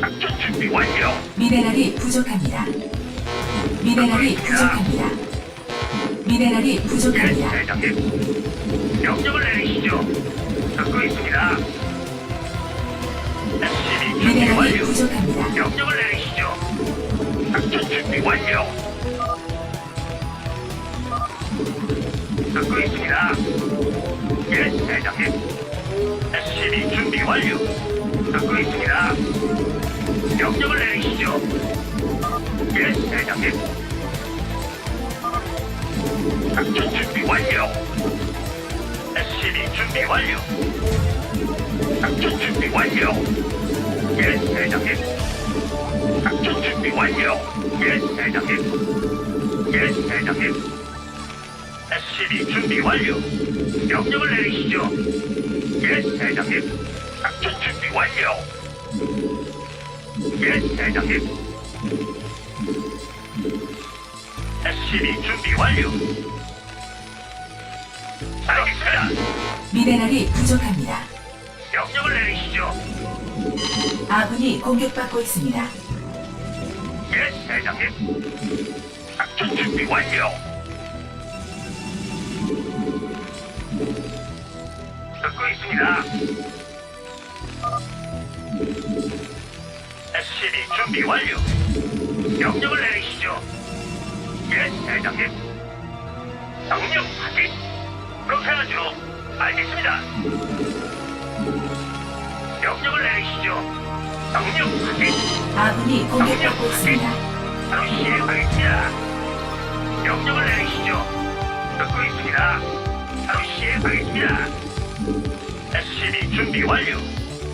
작전 준비 완료. 미네랄이 부족합니다. 미네랄이 부족합니다. 미네랄이 예, 부족합니다. 대장님. 명령을 내리시죠. 듣고 있습니다. SCB 준비 미네랄이 완료. 부족합니다. 명령을 내리시죠. 작전 준비 완료. 듣고 있습니다. 예, 대장님. SCB 준비 완료. 듣고 있습니다. 명령을 내리시죠. 예, 대장님. 작전 준비 완료. SCB 준비 완료. 작전 준비 완료. 예, 대장님. 작전 준비 완료. 예, 대장님. 예, 대장님. SCB 준비 완료. 명령을 내리시죠. 예, 대장님. 작전 준비 완료. 예, 대장님. SCB 준비 완료. 알겠습니다. 미네랄이 부족합니다. 명령을 내리시죠. 아군이 공격받고 있습니다. 예, 대장님. 작전 준비 완료. 있습니다. SCB 준비 완료. 명령을 내리시죠. 예, 대장님. 명령 확인. 그렇게 하죠. 알겠습니다. 명령을 내리시죠. 명령 확인. 아군이 공격받고 있습니다. 바로 시행하겠습니다. 명령을 내리시죠. 듣고 있습니다. 바로 시행하겠습니다. SCB 준비 완료.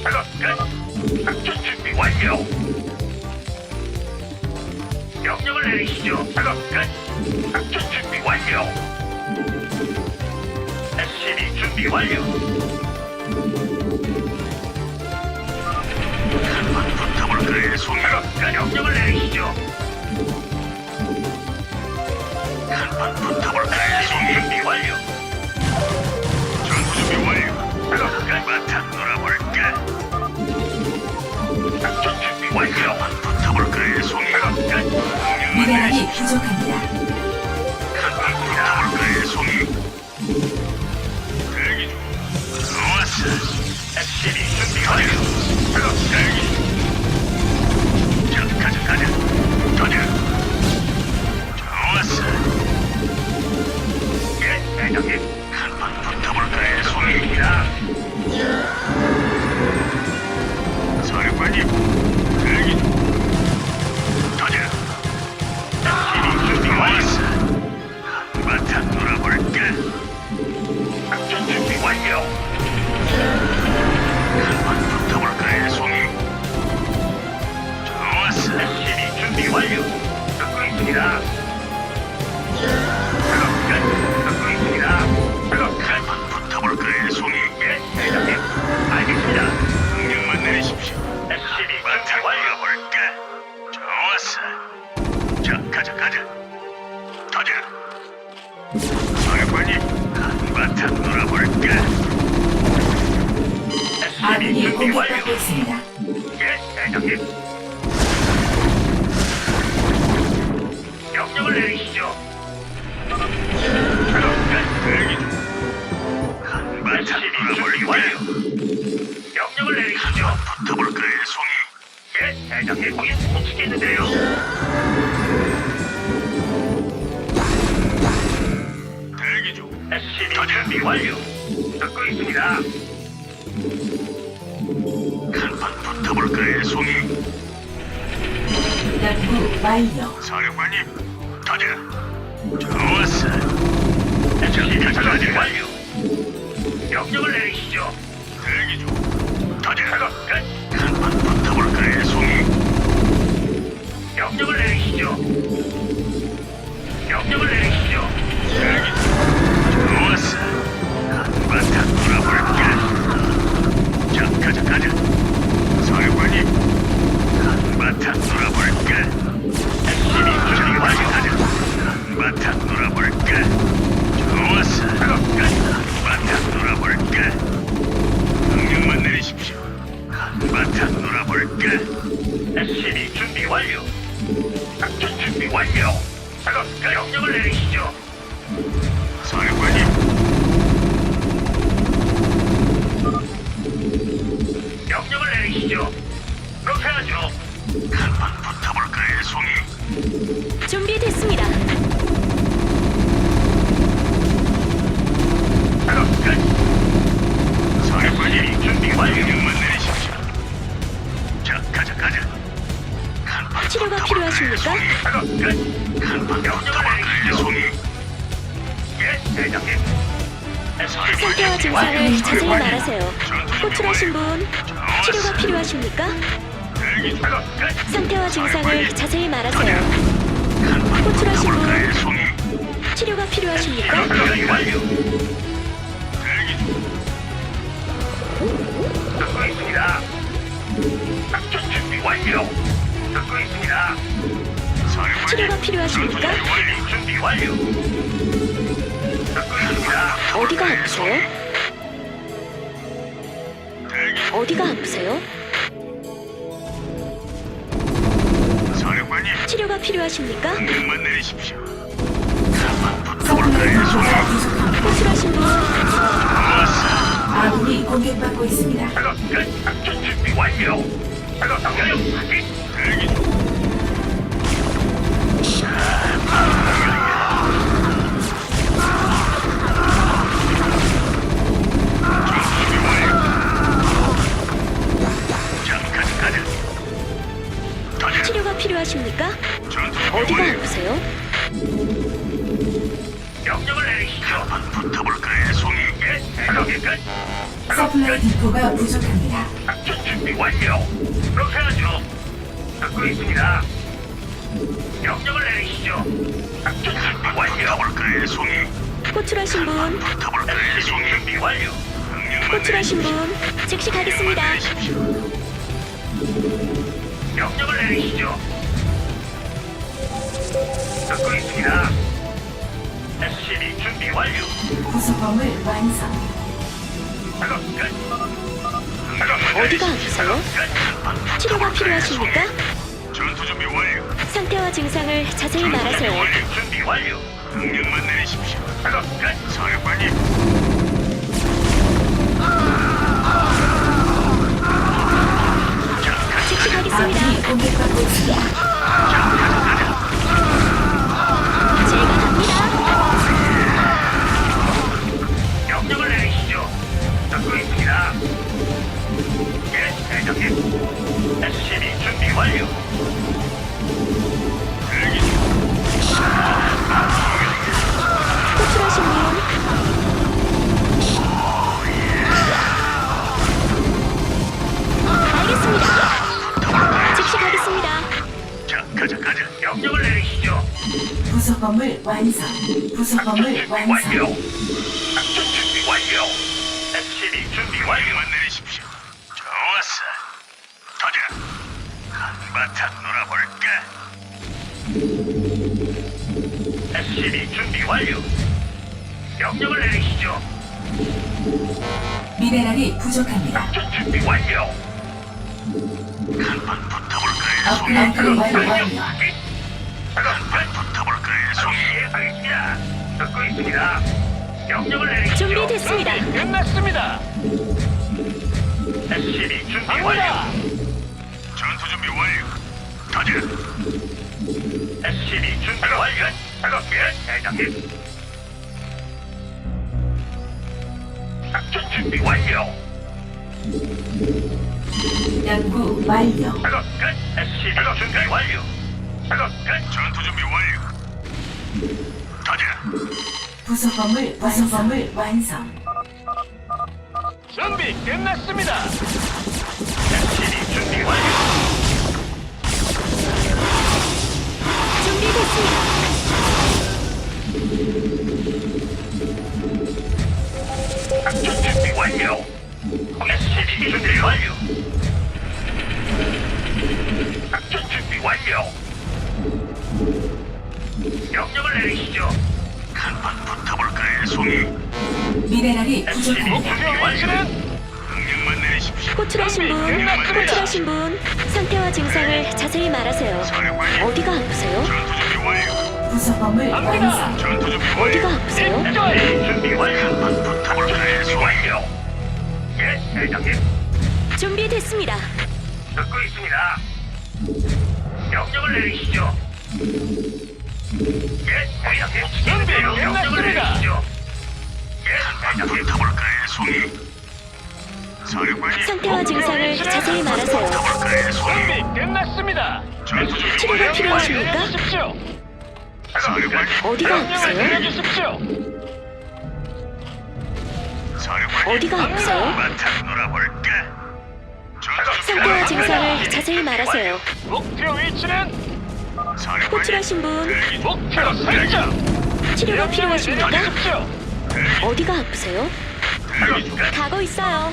작업 끝. 작전 준비 완료. 명령을 내리시죠. 작업 끝. 작전 준비 완료. SCB 준비 완료. 손 작업 끝. 명령을 내리시죠. 한번 붙어볼 그의 손 준비 완료. 미네랄이. 부족합니다. 공격받고 있습니다. 예, 대장님. 명령을 내리시죠. 명령을 내리시죠. 붙어볼 그의 송이. 예, 대장님. 거기 못 치겠는데요. 대기 중. SCB 준비 완료. 듣고 있습니다. 한번 붙어볼 그의 송이. 연구 완료. 사령관님, 가자. 좋았어. SCB 준비 완료. 명령을 내리시죠. 대기 중. 가자. 작업 끝. 한번 붙어볼 그의 송이. 명령을 내리시죠. 명령을 내리시죠. 대기 중. 좋았어. 한바탕 놀아볼까? 자, 가자, 가자. 사령 하십니까? 상태와 증상을 자세히 말하세요. 호출하신 분 치료가 필요하십니까? 상태와 증상을 자세히 말하세요. 호출하신 분. 치료가 필요하십니까? 준비 완료. 듣고 있습니다. 어디가 아프세요? 대기 어디가 아프세요? 사령관님, 치료가 필요하십니까? 명만 내리십시오. 서플라이 디포가 부족합니다. 호출하신 분 아군이 공격받고 있습니다. 작업 끝. 작전 준비 완료. 작업 확인. 한번 붙어볼까요, 송이? 예, 작업이 끝. 작업 서플라이 끝. 디포가 부족합니다. 작전 준비 완료. 그렇게 하죠. 듣고 있습니다. 명령을 내리시죠. 작전 준비 완료. 붙어볼까요, 송이? 호출하신 분 붙어볼까요, 송이? 준비 완료. 명령만 호출하신 분 즉시 가겠습니다. 내리십시오. 명령을 내리시죠. 듣고 있습니다. SCB 준비 완료. 부속범을 완성. 작업 끝. 어디가 아프세요? 치료가 필요하십니까? 전투 준비 완료. 상태와 증상을 자세히 말하세요. 완료. 준비 완료. 명령만 내리십시오. 작업 끝. 사령관님. 즉시 가겠습니다. 아군이 공격받고 있습니다. 듣고 있습니다. 예, 대장님. SCB 준비 완료. 대기 중. 호출하신 분 알겠습니다. 즉시 가겠습니다. 자, 가자, 가자. 명령을 내리시죠. 부속범을 완성. 준비 완료. 완성. 완료만 내리십시오. 좋았어. 가자. 한바탕 놀아볼까? SCB 준비 완료. 명령을 내리시죠. 미네랄이 부족합니다. 작전 준비 완료. 한번 붙어볼까요, 송이? 업그레이드 완료. 한번 붙어볼까요, 송이? 예, 알겠습니다. 듣고 있습니다. 명령을 내리시죠. 준비됐습니다. 끝났습니다. SCB 준비. 완료. 전투 준비 완료. 가자. SCB 준비 완료. 작업 끝, 대장님. 작전 준비 완료. 연구 완료. 작업 끝. SCB 준비 완료. 작업 끝. 전투 준비 완료. 가자. 부속범을 부속범을 완성. 준비 끝났습니다. 준비 완료. 준비됐습니다. 작전 준비 완료. SCB 준비 완료. 작전 준비 완료. 명령을 내리시죠. 한번 붙어볼까요, 송이? 미네랄이 부족합니다. 내리십시오. 호출하신 분 호출하신 분 상태와 증상을 자세히 말하세요. 어디가 아프세요? 전투 준비 완료. 부속범을 갑니다. 완성. 전투 준비 어디가. 아프세요? SCB 준비 완료. 한번 붙어볼까요, 송이? 완료. 예, 대장님. 준비됐습니다. 듣고 있습니다. 명령을 내리시죠. 상태와 증상을 자세히 말하세요. 준비 끝났습니다. 치료가. 필요하십니까? 어디가 명령을. 사령관님. 어디가 놀아볼까? 전투 상태와. 증상을 자세히 말하세요. 목표 위치는. 호출하신 분. 치료가 필요하십니까? 어디가 아프세요? 가고 있어요.